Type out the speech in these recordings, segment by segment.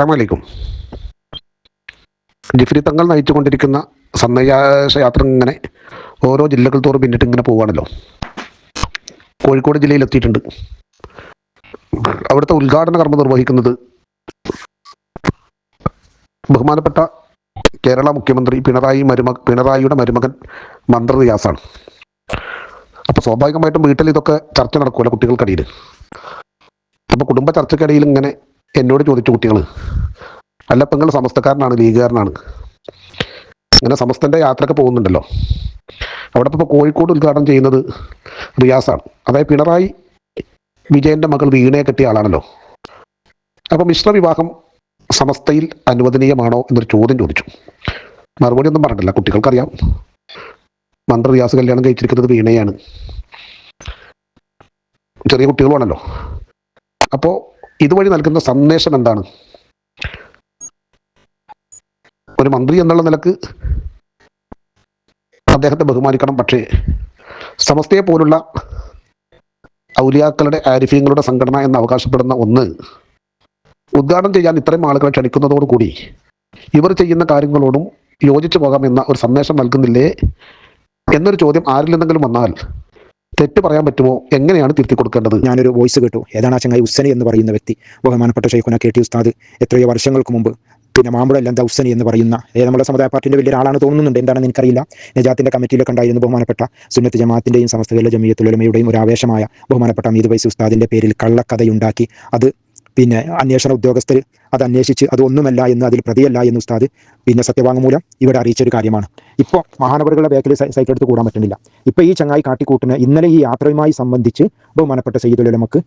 അസ്സാം വലൈക്കും ജിഫ്രി തങ്ങൾ നയിച്ചുകൊണ്ടിരിക്കുന്ന സന്ദേശ യാത്ര ഇങ്ങനെ ഓരോ ജില്ലകൾ തോറും പിന്നിട്ട് ഇങ്ങനെ പോവുകയാണല്ലോ കോഴിക്കോട് ജില്ലയിൽ എത്തിയിട്ടുണ്ട്. അവിടുത്തെ ഉദ്ഘാടന കർമ്മം നിർവഹിക്കുന്നത് ബഹുമാനപ്പെട്ട കേരള മുഖ്യമന്ത്രി പിണറായി മരുമ പിണറായിയുടെ മരുമകൻ മന്ത്രി റിയാസാണ്. അപ്പോൾ സ്വാഭാവികമായിട്ടും വീട്ടിൽ ഇതൊക്കെ ചർച്ച നടക്കുമല്ലോ കുട്ടികൾക്കിടയിൽ. അപ്പോൾ കുടുംബ ചർച്ചക്കിടയിൽ ഇങ്ങനെ എന്നോട് ചോദിച്ചു കുട്ടികൾ അല്ല ഇപ്പം നിങ്ങൾ സമസ്തക്കാരനാണ് ലീഗുകാരനാണ്. അങ്ങനെ സമസ്തന്റെ യാത്രയൊക്കെ പോകുന്നുണ്ടല്ലോ. അവിടെ ഇപ്പോൾ കോഴിക്കോട് ഉദ്ഘാടനം ചെയ്യുന്നത് റിയാസാണ്. അതായത് പിണറായി വിജയന്റെ മകൾ വീണയെ കെട്ടിയ ആളാണല്ലോ. അപ്പോൾ മിശ്ര വിവാഹം സമസ്തയിൽ അനുവദനീയമാണോ എന്നൊരു ചോദ്യം ചോദിച്ചു. മറുപടി ഒന്നും പറഞ്ഞിട്ടില്ല കുട്ടികൾക്കറിയാം. മന്ത്രി റിയാസ് കല്യാണം കഴിച്ചിരിക്കുന്നത് വീണയാണ്. ചെറിയ കുട്ടികളുമാണല്ലോ. അപ്പോൾ ഇതുവഴി നൽകുന്ന സന്ദേശം എന്താണ്? ഒരു മന്ത്രി എന്നുള്ള നിലയ്ക്ക് അദ്ദേഹത്തെ ബഹുമാനിക്കണം. പക്ഷേ സമസ്തയെ പോലുള്ള ഔലിയാക്കളുടെ ആരിഫ്യങ്ങളുടെ സംഘടന എന്ന് അവകാശപ്പെടുന്ന ഒന്ന് ഉദ്ഘാടനം ചെയ്യാൻ ഇത്രയും ആളുകളെ ക്ഷണിക്കുന്നതോടുകൂടി ഇവർ ചെയ്യുന്ന കാര്യങ്ങളോടും യോജിച്ചു പോകാമെന്ന ഒരു സന്ദേശം നൽകുന്നില്ലേ? എന്നൊരു ചോദ്യം ആരിൽ നിന്നെങ്കിലും വന്നാൽ തെറ്റ് പറയാൻ പറ്റുമോ? എങ്ങനെയാണ് തിരുത്തി കൊടുക്കേണ്ടത്? ഞാനൊരു വോയിസ് കേട്ടു. ഏതാണ് ആ ചങ്ങായി ഉസ്സനി എന്ന് പറയുന്ന വ്യക്തി? ബഹുമാനപ്പെട്ട ഷെയ്ഖുന കെ ടി ഉസ്താദ് എത്രയോ വർഷങ്ങൾക്ക് മുമ്പ്. പിന്നെ മാമ്പുഴ ലന്ത ഉസ്സനി എന്ന് പറയുന്ന നമ്മുടെ സമുദായ പാർട്ടിന്റെ വലിയ ആളാണ് തോന്നുന്നുണ്ട്. എന്താണെന്ന് എനിക്കറിയില്ല. നജാത്തിന്റെ കമ്മിറ്റിയിലൊക്കെ ഉണ്ടായിരുന്നു ബഹുമാനപ്പെട്ട സുന്നത്ത് ജമാഅത്തിന്റെയും സമസ്തകയിലെ ജമീയത്തുലമയുടെയും ഒരു ആവേശമായ ബഹുമാനപ്പെട്ട അമീദ് വൈസ് ഉസ്താദിന്റെ പേരിൽ കള്ളക്കഥയുണ്ടാക്കി. അത് പിന്നെ അന്വേഷണ ഉദ്യോഗസ്ഥർ അത് അന്വേഷിച്ച് അത് ഒന്നുമല്ല എന്ന് അതിൽ പ്രതിയല്ല എന്ന് ഉസ്താദ് പിന്നെ സത്യവാങ്മൂലം ഇവിടെ അറിയിച്ചൊരു കാര്യമാണ്. ഇപ്പോൾ മഹാനവറുകളുടെ ബാക്കിൽ സൈക്കിൾ എടുത്ത് കൂടാൻ പറ്റുന്നില്ല. ഇപ്പോൾ ഈ ചങ്ങായി കാട്ടിക്കൂട്ടിന് ഇന്നലെ ഈ യാത്രയുമായി സംബന്ധിച്ച് ബഹുമാനപ്പെട്ട സയ്യിദുലമക്ക്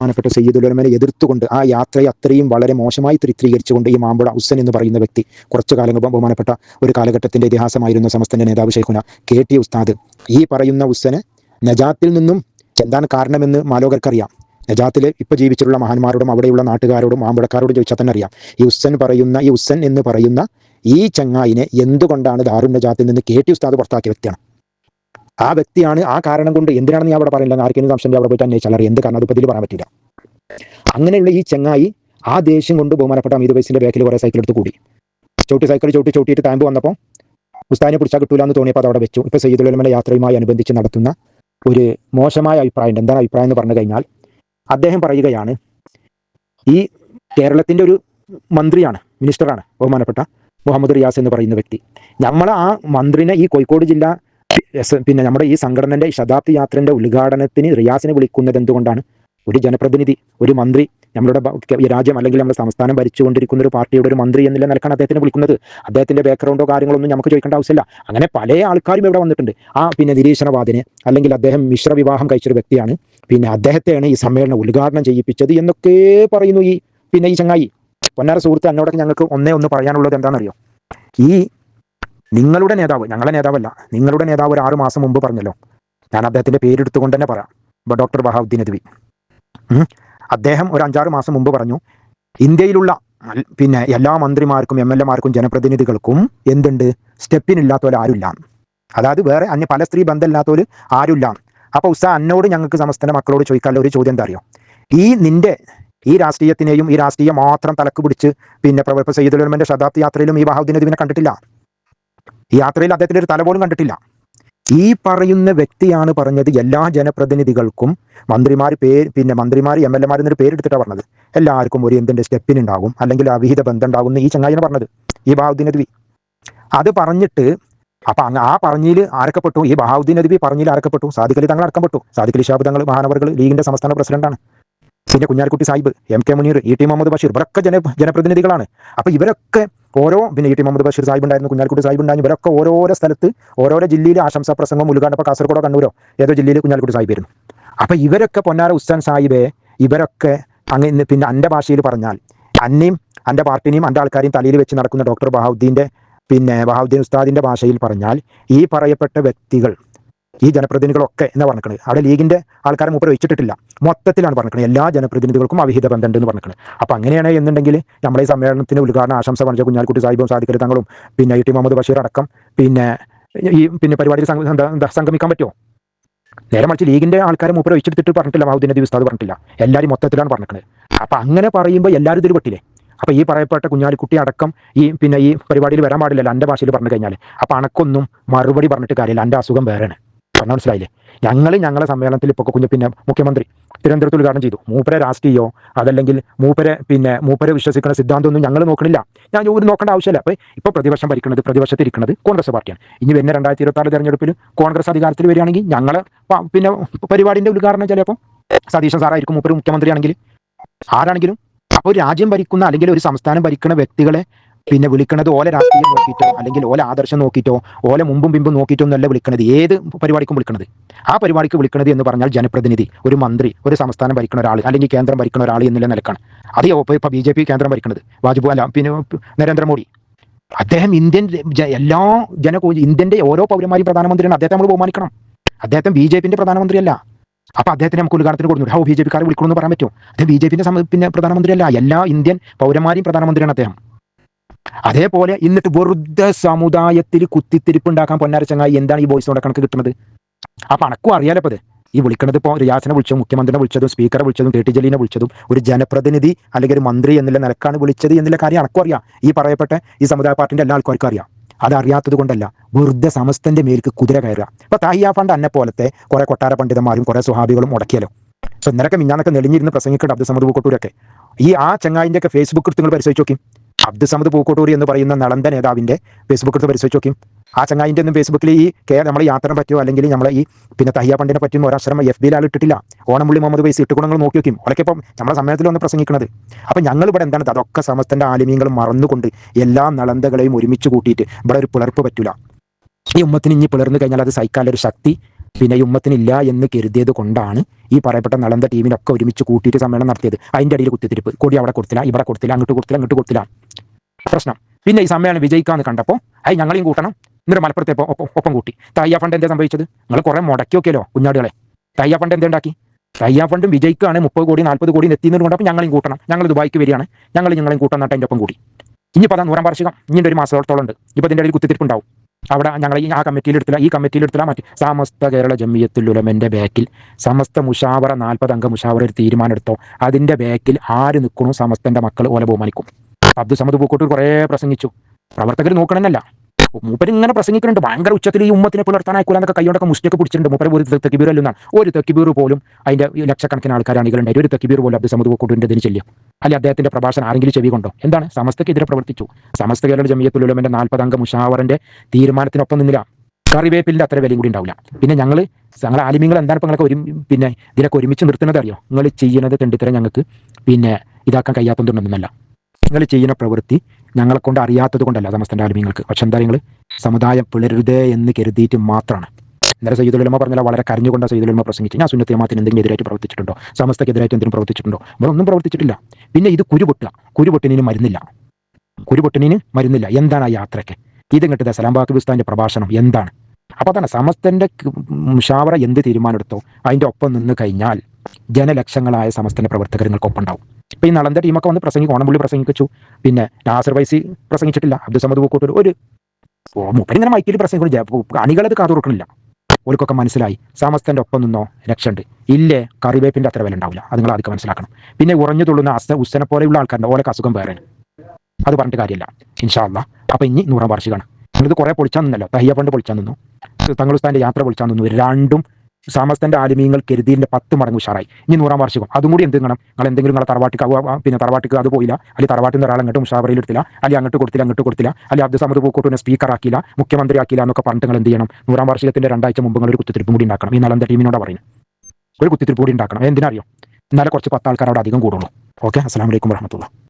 ബഹുമാനപ്പെട്ട സയ്യിദുലമനെ എതിർത്തുകൊണ്ട് ആ യാത്രയെ അത്രയും വളരെ മോശമായി ചിത്രീകരിച്ചുകൊണ്ട് ഈ മാമ്പുഴ ഹുസൻ എന്ന് പറയുന്ന വ്യക്തി കുറച്ചു കാലം ബഹുമാനപ്പെട്ട ഒരു കാലഘട്ടത്തിന്റെ ഇതിഹാസമായിരുന്ന സമസ്തന്റെ നേതാവ് ഷെയ്ഖുന കെ ഉസ്താദ് ഈ പറയുന്ന ഹുസ്സനെ നജാത്തിൽ നിന്നും എന്താണ് കാരണമെന്ന് മാലോകർക്കറിയാം. നജാത്തിൽ ഇപ്പൊ ജീവിച്ചിട്ടുള്ള മഹാന്മാരോടും അവിടെയുള്ള നാട്ടുകാരോടും മാമ്പഴക്കാരോടും ചോദിച്ചാൽ തന്നെ അറിയാം. ഈ ഉസ്സൻ പറയുന്ന ഈ ഉസ്സൻ എന്ന് പറയുന്ന ഈ ചങ്ങായിനെ എന്തുകൊണ്ടാണ് ദാറുൻ നജാത്തിൽ നിന്ന് കെ ടി ഉസ്താദ് പുറത്താക്കിയ വ്യക്തിയാണ്? ആ വ്യക്തിയാണ് ആ കാരണം കൊണ്ട് എന്തിനാണെന്ന് ഞാൻ അവിടെ പറയുന്നില്ല ആർക്കെങ്കിലും സംശയം അവിടെ പോയിട്ട് അന്വേഷിച്ചാൽ അറിയാം. എന്ത് കാരണം? അത് ഇതിൽ പറയാൻ പറ്റില്ല. അങ്ങനെയുള്ള ഈ ചങ്ങായി ആ ദേഷ്യം കൊണ്ട് ബഹുമാനപ്പെട്ട അമീത് വയസ്സിന്റെ ബാക്കിൽ കുറെ സൈക്കിൾ എടുത്ത് കൂടി. ചോട്ടി സൈക്കിൾ ചോട്ടി ചവിട്ടിയിട്ട് താമ്പ് വന്നപ്പോൾ ഉസ്താദിനെ പിടിച്ചാൽ കിട്ടൂല എന്ന് തോന്നിയപ്പോൾ അവിടെ വെച്ചു. ഇപ്പൊ സയ്യിദുലമന്റെ യാത്രയുമായി അനുബന്ധിച്ച് നടത്തുന്ന ഒരു മോശമായ അഭിപ്രായം എന്താണ് അഭിപ്രായം എന്ന് പറഞ്ഞു കഴിഞ്ഞാൽ അദ്ദേഹം പറയുകയാണ് ഈ കേരളത്തിന്റെ ഒരു മന്ത്രിയാണ് മിനിസ്റ്ററാണ് ബഹുമാനപ്പെട്ട മുഹമ്മദ് റിയാസ് എന്ന് പറയുന്ന വ്യക്തി. നമ്മൾ ആ മന്ത്രിനെ ഈ കോഴിക്കോട് ജില്ല പിന്നെ നമ്മുടെ ഈ സംഘടനന്റെ ശതാബ്ദി യാത്രന്റെ ഉദ്ഘാടനത്തിന് റിയാസിനെ വിളിക്കുന്നത് എന്തുകൊണ്ടാണ്? ഒരു ജനപ്രതിനിധി ഒരു മന്ത്രി നമ്മളുടെ രാജ്യം അല്ലെങ്കിൽ നമ്മുടെ സംസ്ഥാനം ഭരിച്ചുകൊണ്ടിരിക്കുന്ന ഒരു പാർട്ടിയുടെ ഒരു മന്ത്രി എന്നുള്ള നിലക്കാണ് അദ്ദേഹത്തിനെ വിളിക്കുന്നത്. അദ്ദേഹത്തിന്റെ ബാക്ക്ഗ്രൗണ്ടോ കാര്യങ്ങളൊന്നും നമുക്ക് ചോദിക്കേണ്ട ആവശ്യമില്ല. അങ്ങനെ പല ആൾക്കാരും ഇവിടെ വന്നിട്ടുണ്ട്. ആ പിന്നെ നിരീക്ഷണവാദിനെ അല്ലെങ്കിൽ അദ്ദേഹം മിശ്ര വിവാഹം കഴിച്ചൊരു വ്യക്തിയാണ്. പിന്നെ അദ്ദേഹത്തെയാണ് ഈ സമ്മേളനം ഉദ്ഘാടനം ചെയ്യിപ്പിച്ചത് എന്നൊക്കെ പറയുന്നു ഈ പിന്നെ ഈ ചങ്ങായി. പൊന്നാര സുഹൃത്ത് എന്നോടൊക്കെ ഞങ്ങൾക്ക് ഒന്നേ ഒന്ന് പറയാനുള്ളത് എന്താണെന്നറിയോ? ഈ നിങ്ങളുടെ നേതാവ് ഞങ്ങളെ നേതാവല്ല നിങ്ങളുടെ നേതാവ് ഒരു ആറ് മാസം മുമ്പ് പറഞ്ഞല്ലോ. ഞാൻ അദ്ദേഹത്തിന്റെ പേരെടുത്തുകൊണ്ട് തന്നെ പറയാം. ഡോക്ടർ ബഹാവുദ്ദീൻ നദ്വി ഉം. അദ്ദേഹം ഒരു അഞ്ചാറ് മാസം മുമ്പ് പറഞ്ഞു ഇന്ത്യയിലുള്ള പിന്നെ എല്ലാ മന്ത്രിമാർക്കും എം എൽ എമാർക്കും ജനപ്രതിനിധികൾക്കും എന്തുണ്ട്? സ്റ്റെപ്പിനില്ലാത്തവർ ആരുമില്ല. അതായത് വേറെ അന്യ പല സ്ത്രീ ബന്ധമില്ലാത്തവർ ആരുമില്ല. അപ്പോൾ ഉസ്താ അന്നോട് ഞങ്ങൾക്ക് സമസ്തന്റെ മക്കളോട് ചോദിക്കാനുള്ള ഒരു ചോദ്യം എന്താ അറിയോ ഈ നിന്റെ ഈ രാഷ്ട്രീയത്തിനെയും ഈ രാഷ്ട്രീയം മാത്രം തലക്ക് പിടിച്ച് പിന്നെ പ്രൊഫസർ സയ്യിദുലമന്റെ ശതാബ്ദി യാത്രയിലും ഈ ബഹാദുദ്ദീൻ ഇതിനെ കണ്ടിട്ടില്ല. ഈ യാത്രയിൽ അദ്ദേഹത്തിന്റെ ഒരു തല പോലും കണ്ടിട്ടില്ല. ഈ പറയുന്ന വ്യക്തിയാണ് പറഞ്ഞത് എല്ലാ ജനപ്രതിനിധികൾക്കും മന്ത്രിമാർ പേര് പിന്നെ മന്ത്രിമാർ എം എൽ എമാർ എന്നൊരു പേരെടുത്തിട്ടാണ് പറഞ്ഞത്. എല്ലാവർക്കും ഒരു എന്തിന്റെ സ്റ്റെപ്പിനുണ്ടാകും അല്ലെങ്കിൽ അവിഹിത ബന്ധം ഉണ്ടാകും ഈ ചങ്ങായിനെ പറഞ്ഞത് ഈ ബഹാവുദ്ദീൻ നദ്വി. അത് പറഞ്ഞിട്ട് അപ്പൊ ആ പറഞ്ഞിൽ ആരക്കപ്പെട്ടു? ഈ ബഹാവുദ്ദീൻ നദ്വി പറഞ്ഞിൽ ആരക്കപ്പെട്ടു? സാദിഖലി തങ്ങൾ അടക്കപ്പെട്ടു. സാദിഖലി ഷാബ് തങ്ങൾ മഹാനവറുകൾ ലീഗിന്റെ സംസ്ഥാന പ്രസിഡന്റാണ്. പിന്നെ Kunhalikutty Sahib M. K. Muneer E. T. Muhammad Basheer ഇവരൊക്കെ ജന ജനപ്രതിനിധികളാണ്. അപ്പൊ ഇവരൊക്കെ ഓരോ പിന്നെ ഇ. ടി. മുഹമ്മദ് ബഷീർ സാഹിബ് ഉണ്ടായിരുന്നു കുഞ്ഞാലിക്കുട്ടി സാഹിബ് ഉണ്ടായിരുന്നു ഇവരൊക്കെ ഓരോരോ സ്ഥലത്ത് ഓരോരോ ജില്ലയിൽ ആശംസാ പ്രസംഗം ഉദ്ഘാടനം കാസർഗോഡോ കണ്ണൂരോ ഏതോ ജില്ലയിൽ കുഞ്ഞാലിക്കുട്ടി സാഹിബ് ആയിരുന്നു അപ്പൊ ഇവരൊക്കെ പൊന്നാര ഉസ്താൻ സാഹിബെ ഇവരൊക്കെ അങ്ങനെ പിന്നെ അന്റെ ഭാഷയിൽ പറഞ്ഞാൽ അന്നെയും അന്റെ പാർട്ടിനെയും അന്റെ ആൾക്കാരെയും തലയിൽ വെച്ച് നടക്കുന്ന ഡോക്ടർ ബഹാദ്ദീന്റെ പിന്നെ ബഹാവുദ്ദീൻ ഉസ്താദിന്റെ ഭാഷയിൽ പറഞ്ഞാൽ ഈ പറയപ്പെട്ട വ്യക്തികൾ ഈ ജനപ്രതിനിധികളൊക്കെ എന്ന് പറഞ്ഞിരിക്കുന്നത് അവിടെ ലീഗിന്റെ ആൾക്കാരെ മൂപ്പർ വെച്ചിട്ടില്ല മൊത്തത്തിലാണ് പറഞ്ഞിരിക്കുന്നത് എല്ലാ ജനപ്രതിനിധികൾക്കും അവിഹിത ബന്ധമുണ്ട് എന്ന് പറഞ്ഞിരിക്കുന്നത് അപ്പോൾ അങ്ങനെയാണ് എന്നുണ്ടെങ്കിൽ നമ്മളെ ഈ സമ്മേളനത്തിന് ഉദ്ഘാടന ആശംസ പറഞ്ഞ കുഞ്ഞാലിക്കുട്ടി സാഹിബും സാദിഖലി തങ്ങളും പിന്നെ ഇ ടി മുഹമ്മദ് ബഷീർ അടക്കം പിന്നെ ഈ പിന്നെ പരിപാടിയിൽ സംഗമിക്കാൻ പറ്റുമോ? നേരെ മറിച്ച് ലീഗിന്റെ ആൾക്കാരെ മൂപ്പരെ വെച്ചെടുത്തിട്ട് പറഞ്ഞിട്ടില്ല. മഹുദ്ദീൻ ദിവസം ഉസ്താദ് പറഞ്ഞിട്ടില്ല. എല്ലാവരും മൊത്തത്തിലാണ് പറഞ്ഞിരിക്കുന്നത് അപ്പോൾ അങ്ങനെ പറയുമ്പോൾ എല്ലാവരും ഇതിൽ പെട്ടില്ലേ? അപ്പം ഈ പറയപ്പെട്ട കുഞ്ഞാലിക്കുട്ടി അടക്കം ഈ പിന്നെ ഈ പരിപാടിയിൽ വരാൻ പാടില്ലല്ലോ എന്റെ ഭാഷയിൽ പറഞ്ഞു കഴിഞ്ഞാൽ അപ്പം അണക്കൊന്നും മറുപടി പറഞ്ഞിട്ട് കാര്യമില്ല. എന്റെ അസുഖം വേറെയാണ്. പറഞ്ഞ മനസ്സിലായില്ലേ? ഞങ്ങൾ ഞങ്ങളെ സമ്മേളനത്തിൽ ഇപ്പോൾ കുഞ്ഞു പിന്നെ മുഖ്യമന്ത്രി തിരുവനന്തപുരത്ത് ഉദ്ഘാടനം ചെയ്തു. മൂപ്പരെ രാഷ്ട്രീയോ അതല്ലെങ്കിൽ മൂപ്പരെ പിന്നെ മൂപ്പരെ വിശ്വസിക്കുന്ന സിദ്ധാന്തമൊന്നും ഞങ്ങൾ നോക്കണില്ല. ഞാൻ ഒരു നോക്കേണ്ട ആവശ്യമില്ല. അപ്പോൾ ഇപ്പോൾ പ്രതിപക്ഷം ഭരിക്കുന്നത് പ്രതിപക്ഷത്തിൽ ഇരിക്കുന്നത് കോൺഗ്രസ് പാർട്ടിയാണ്. ഇനി വരുന്ന രണ്ടായിരത്തി ഇരുപത്തി ആറ് തെരഞ്ഞെടുപ്പിൽ കോൺഗ്രസ് അധികാരത്തിൽ വരികയാണെങ്കിൽ ഞങ്ങൾ പിന്നെ പരിപാടിന്റെ ഉദ്ഘാടനം ചിലപ്പോൾ സതീശൻ സാറായിരിക്കും മൂപ്പര് മുഖ്യമന്ത്രിയാണെങ്കിൽ ആരാണെങ്കിലും അപ്പോൾ രാജ്യം ഭരിക്കുന്ന അല്ലെങ്കിൽ ഒരു സംസ്ഥാനം ഭരിക്കുന്ന വ്യക്തികളെ പിന്നെ വിളിക്കണത് ഓല രാഷ്ട്രീയം നോക്കിയിട്ടോ അല്ലെങ്കിൽ ഓല ആദർശം നോക്കിയിട്ടോ ഓല മുമ്പും പിമ്പും നോക്കിയിട്ടോ എന്നല്ല വിളിക്കണത്. ഏത് പരിപാടിക്കും വിളിക്കണത്? ആ പരിപാടിക്ക് വിളിക്കണത് എന്ന് പറഞ്ഞാൽ ജനപ്രതിനിധി ഒരു മന്ത്രി ഒരു സംസ്ഥാനം ഭരിക്കുന്ന ഒരാൾ അല്ലെങ്കിൽ കേന്ദ്രം ഭരിക്കുന്ന ഒരാൾ എന്നുള്ള നിലക്കാണ്. അത് ഇപ്പോൾ ബി ജെ പി കേന്ദ്രം ഭരിക്കുന്നത് വാജ്പേയി അല്ല പിന്നെ നരേന്ദ്രമോദി. അദ്ദേഹം ഇന്ത്യൻ എല്ലാ ജന ഇന്ത്യന്റെ ഓരോ പൗരന്മാരും പ്രധാനമന്ത്രിയാണ്. അദ്ദേഹത്തെ നമ്മൾ ബഹുമാനിക്കണം. അദ്ദേഹം ബി ജെ പിന്റെ പ്രധാനമന്ത്രിയല്ല. അപ്പൊ അദ്ദേഹത്തിന് നമുക്ക് ഉദ്ഘാടനത്തിന് കൊടുക്കുന്നു. ഹൗ ബി ജെ പിക്കാരെ വിളിക്കണമെന്ന് പറയാൻ പറ്റുമോ? അദ്ദേഹം ബി ജെ പിന്നെ പിന്നെ പ്രധാനമന്ത്രിയല്ല. എല്ലാ ഇന്ത്യൻ പൗരന്മാരെയും പ്രധാനമന്ത്രിയാണ് അദ്ദേഹം. അതേപോലെ എന്നിട്ട് വെറുതെ സമുദായത്തിൽ കുത്തിത്തിരിപ്പ് ഉണ്ടാക്കാൻ പൊന്നാര ചങ്ങായി എന്താണ് ഈ വോയിസോടെ കണക്ക് കിട്ടുന്നത്? അപ്പൊ അണക്കും അറിയാലോ ഇപ്പൊ ഇത്. ഈ വിളിക്കണത് ഇപ്പോൾ റിയാസിനെ വിളിച്ചതും മുഖ്യമന്ത്രിനെ വിളിച്ചതും സ്പീക്കറെ വിളിച്ചതും കെ ടി ജലീനെ വിളിച്ചതും ഒരു ജനപ്രതിനിധി അല്ലെങ്കിൽ ഒരു മന്ത്രി എന്നുള്ള നിലക്കാണ് വിളിച്ചത് എന്നുള്ള കാര്യം അണക്കും അറിയാം. ഈ പറയപ്പെട്ട ഈ സമുദായ പാർട്ടിന്റെ എല്ലാ ആൾക്കാർക്കും അറിയാം. അതറിയാത്തത് കൊണ്ടല്ല വെറുതെ സമസ്തന്റെ മേൽക്ക് കുതിര കയറുക. ഇപ്പൊ താഹിയ ഫണ്ട് അന്നെ പോലത്തെ കുറെ കൊട്ടാര പണ്ഡിതന്മാരും കുറെ സ്വഹാബികളും മുടക്കിയല്ലോ. സോ മിഞ്ഞാന്നൊക്കെ നെളിഞ്ഞിരുന്ന് പ്രസംഗിക്കേണ്ട അബ്ദുസമദ് പൂക്കോട്ടൂരൊക്കെ. ഈ ആ ചങ്ങായിന്റെ ഒക്കെ ഫേസ്ബുക്ക് നിങ്ങൾ പരിശോധിച്ച് നോക്കി. അബ്ദുൽ സമദ് പൂക്കോട്ടൂരി എന്ന് പറയുന്ന നളന്ത നേതാവിന്റെ ഫേസ്ബുക്ക് എടുത്ത് പരിശോധിച്ച് ആ ചങ്ങായിന്റെ ഒന്നും ഫേസ്ബുക്കിൽ ഈ കേ നമ്മൾ യാത്ര പറ്റിയോ അല്ലെങ്കിൽ നമ്മൾ ഈ പിന്നെ തയ്യ പണ്ടിനെ പറ്റിയും ഒരാശ്രമം എഫ് ബിയിൽ ആൾ ഇട്ടിട്ടില്ല. ഓണമുള്ളി മുഹമ്മദ് വൈസ് ഗുണങ്ങൾ നോക്കി നോക്കും അതൊക്കെ ഇപ്പം നമ്മളെ സമയത്തിൽ വന്ന് പ്രസംഗിക്കുന്നത് അപ്പം ഞങ്ങൾ ഇവിടെ എന്താണ്? അതൊക്കെ സമസ്തന്റെ ആലിമീങ്ങളും മറന്നുകൊണ്ട് എല്ലാ നളന്തകളെയും ഒരുമിച്ച് കൂട്ടിയിട്ട് ഇവിടെ ഒരു പിളർപ്പ് പറ്റില്ല ഈ ഉമ്മത്തിന് ഇനി പിളർന്നു കഴിഞ്ഞാൽ അത് സഹിക്കാനുള്ള ഒരു ശക്തി പിന്നെ ഈ ഉമ്മത്തിനില്ല എന്ന് കരുതിയത് കൊണ്ടാണ് ഈ പറയപ്പെട്ട നളന്ത ടീമിനൊക്കെ ഒരുമിച്ച് കൂട്ടിയിട്ട് സമ്മേളനം നടത്തിയത്. അതിന്റെ അടിയിൽ കുത്തിത്തിരിപ്പ്. കൊടി അവിടെ കൊടുത്തില്ല ഇവിടെ കൊടുത്തില്ല അങ്ങോട്ട് കൊടുത്തില്ല അങ്ങോട്ട് കൊടുത്തില്ല. പ്രശ്നം. പിന്നെ ഈ സമ്മേളനം വിജയിക്കാന്ന് കണ്ടപ്പോൾ അത് ഞങ്ങളെയും കൂട്ടണം. എന്നിട്ട് മലപ്പുറത്തെ ഒപ്പം കൂട്ടി. തയ്യ ഫണ്ട് എന്താ സംഭവിച്ചത്? നിങ്ങൾ കുറെ മുടക്കി കുഞ്ഞാടുകളെ. തയ്യ ഫണ്ട് എന്തുണ്ടാക്കി തയ്യ ഫണ്ടും വിജയിക്കുകയാണ് മുപ്പത് കോടി നാൽപ്പത് കോടി എത്തിയെന്ന് കൊണ്ടപ്പോൾ ഞങ്ങളെയും കൂട്ടണം. ഞങ്ങൾ ദുബായിക്ക് വരികയാണ്. ഞങ്ങൾ ഞങ്ങളെയും കൂട്ടണം എന്നിട്ട് അതിന്റെ ഒപ്പം കൂടി. ഇനിയിപ്പോൾ അതാ നൂറാം വാർഷികം. ഇനിയുടെ ഒരു മാസത്തോളം ഉണ്ട്. ഇപ്പോൾ ഇതിന്റെ ഇടയിൽ കുത്തിത്തിരിപ്പുണ്ടാവും. അവിടെ ഞങ്ങൾ ഈ ആ കമ്മിറ്റിയിൽ എടുത്തില്ല ഈ കമ്മിറ്റിയിൽ എടുത്തില്ല മറ്റേ സമസ്ത കേരള ജമിയത്തുൽ ഉലമന്റെ ബാക്കിൽ. സമസ്ത മുഷാവറ നാൽപ്പത് അംഗ മുഷാവറ ഒരു തീരുമാനം എടുത്തോ? അതിന്റെ ബാക്കിൽ ആര് നിൽക്കണോ? സമസ്തന്റെ മക്കൾ ഓല ബഹുമാനിക്കും. അബ്ദുൽ സമദ് പൂക്കോട്ടൂർ കുറേ പ്രസംഗിച്ചു. പ്രവർത്തകർ നോക്കണമെന്നല്ല മൂപ്പര് ഇങ്ങനെ പ്രസംഗിക്കുന്നുണ്ട് ഭയങ്കര ഉച്ചത്തിൽ ഈ ഉമ്മത്തിനെ പുലർത്താനായിക്കൂല എന്നൊക്കെ കൈയോടൊക്കെ മുസ്റ്റൊക്കെ പിടിച്ചിട്ടുണ്ട്. മൂപ്പര് ഒരു തെക്കിബീർ അല്ലെന്നാണ്. ഒരു തെക്കിബീർ പോലും അതിന്റെ ലക്ഷക്കണക്കിന് ആൾക്കാർ അണികളുണ്ടായി ഒരു തെക്കിബീർ പോലും അബ്ദുൽ സമദ് പൂക്കോട്ടൂരിന്റെ ഇതിന് ചെല്ലും അല്ലെ അദ്ദേഹത്തിന്റെ പ്രഭാഷണം ആരെങ്കിലും ചെവി കൊണ്ടോ? എന്താണ്? സമസ്തക്കെതിരെ പ്രവർത്തിച്ചു. സമസ്ത കേരള ജമിയത്തുൽ നാൽപ്പതംഗ മുഷാവറിന്റെ തീരുമാനത്തിനൊപ്പം നിന്നില്ല. കറിവേപ്പിലിന്റെ അത്ര വിലയും കൂടി ഉണ്ടാവില്ല. പിന്നെ ഞങ്ങൾ ഞങ്ങൾ ആലിമ്യങ്ങൾ എന്താണ് ഇപ്പം ഒരു പിന്നെ ഇതിനൊക്കെ ഒരുമിച്ച് നിർത്തുന്നത് അറിയോ? നിങ്ങൾ ചെയ്യുന്നത് തെണ്ടിത്തരം ഞങ്ങൾക്ക് പിന്നെ ഇതാക്കാൻ കഴിയാത്തതുകൊണ്ടൊന്നുമല്ല. നിങ്ങൾ ചെയ്യുന്ന പ്രവൃത്തി ഞങ്ങളെ കൊണ്ട് അറിയാത്തത് കൊണ്ടല്ല സമസ്തന്റെ ആലിമ്യങ്ങൾക്ക് പക്ഷെ എന്താ നിങ്ങൾ സമുദായം പിളരരുതേ എന്ന് കരുതിയിട്ട് മാത്രമാണ് ഇന്നലെ സയ്യിദുലമ പറഞ്ഞാൽ വളരെ കരഞ്ഞുകൊണ്ട് സയ്യിദുലമ പ്രസംഗിച്ചു. ഞാൻ സുന്നത്ത് ജമാഅത്തിന് എന്തെങ്കിലും എതിരായിട്ട് പ്രവർത്തിച്ചിട്ടുണ്ടോ? സമസ്തക്കെതിരായിട്ട് എന്തെങ്കിലും പ്രവർത്തിച്ചിട്ടുണ്ടോ? ഇവിടെ ഒന്നും പ്രവർത്തിച്ചിട്ടില്ല. പിന്നെ ഇത് കുരുപൊട്ടുക. കുരുപൊട്ടിനും മരുന്നില്ല. കുരുപൊട്ടിനും മരുന്നില്ല. എന്താണ് ആ യാത്രയ്ക്ക്? ഇത് കിട്ടുന്ന സലാം പാകിസ്ഥാന്റെ പ്രഭാഷണം? എന്താണ്? അപ്പോൾ തന്നെ സമസ്തന്റെ മുഷാവറ എന്ത് തീരുമാനമെടുത്തോ? അതിന്റെ ഒപ്പം നിന്ന് കഴിഞ്ഞാൽ ജനലക്ഷങ്ങളായ സമസ്തന്റെ പ്രവർത്തകർക്കൊപ്പം ഉണ്ടാവും. ഇപ്പൊ ഈ നളന്ത ടീമൊക്കെ വന്ന് പ്രസംഗിക്കും ഓണംപുള്ളി പ്രസംഗിച്ചു പിന്നെ നാസർ വൈസി പ്രസംഗിച്ചിട്ടില്ല അബ്ദുൾ സമദ് പൂക്കോട്ടൂർ ഒരു മൂപ്പരിങ്ങനെ മൈക്കിൽ പ്രസംഗിക്കും അണികളത് കാതുറക്കണില്ല ഓൽക്കൊക്കെ മനസ്സിലായി സമസ്തന്റെ ഒപ്പം നിന്നോ രക്ഷയുണ്ട്. ഇല്ലേ കറിവേപ്പിന്റെ അത്ര വില ഉണ്ടാവില്ല അത് നിങ്ങൾ ആദ്യം മനസ്സിലാക്കണം. പിന്നെ ഉറഞ്ഞു തുള്ളുന്ന അസ ഉസ്സനെ പോലെയുള്ള ആൾക്കാരുടെ ഓലൊക്കെ അസുഖം വേറെ അത് പറഞ്ഞിട്ട് കാര്യമില്ല. ഇൻഷാല്ല അപ്പൊ ഇനി നൂറാം വാർഷികമാണ്. നിങ്ങളിത് കുറെ പൊളിച്ചാൽ നിന്നല്ലോ. തയ്യപ്പണ്ട് പൊളിച്ചാൽ നിന്നു. തങ്ങളുസ്ഥാന്റെ യാത്ര പൊളിച്ചാൽ നിന്നു. രണ്ടും സമസ്തന്റെ ആലിമീങ്ങൾ കരുതിന്റെ പത്ത് മടങ്ങ് ഉഷാറായി. ഇനി നൂറാം വാർഷികം. അതും കൂടി എന്ത് ചെയ്യണം? നിങ്ങൾ എന്തെങ്കിലും നിങ്ങളെ തറവാട്ടിക്ക് പിന്നെ തറവാട്ടിക്ക് അത് പോയില്ല. അല്ലെങ്കിൽ തറവാട്ടിൽ നിന്ന് ഒരാൾ അങ്ങോട്ട് മുഷാവറയിൽ എടുത്തില്ല. അല്ലെങ്കിൽ അങ്ങോട്ട് കൊടുത്തില്ല അങ്ങോട്ട് കൊടുത്തില്ല. അല്ലെങ്കിൽ അബ്ദുസമദ് പൂക്കോട്ടിനെ സ്പീക്കർ ആക്കിയില്ല മുഖ്യമന്ത്രി ആക്കിയില്ല എന്നൊക്കെ പറഞ്ഞിട്ട് നിങ്ങൾ എന്ത് ചെയ്യണം? നൂറാം വാർഷികത്തിന്റെ രണ്ടാഴ്ച മുമ്പ് നിങ്ങൾ ഒരു കുത്തിത്തിരിപ്പ് കൂടി ഉണ്ടാക്കണം. ഈ നലന്ത ടീമിനോട് പറയുന്നത് ഒരു കുത്തിത്തിരിപ്പ് കൂടി ഉണ്ടാക്കണം. എന്തിനറിയോ എന്നാലേ കുറച്ച് പത്ത് ആൾക്കാരോട് അധികം കൂടുള്ളൂ. ഓക്കെ അസ്സാം വലൈക്കും വർഹമത്തുള്ള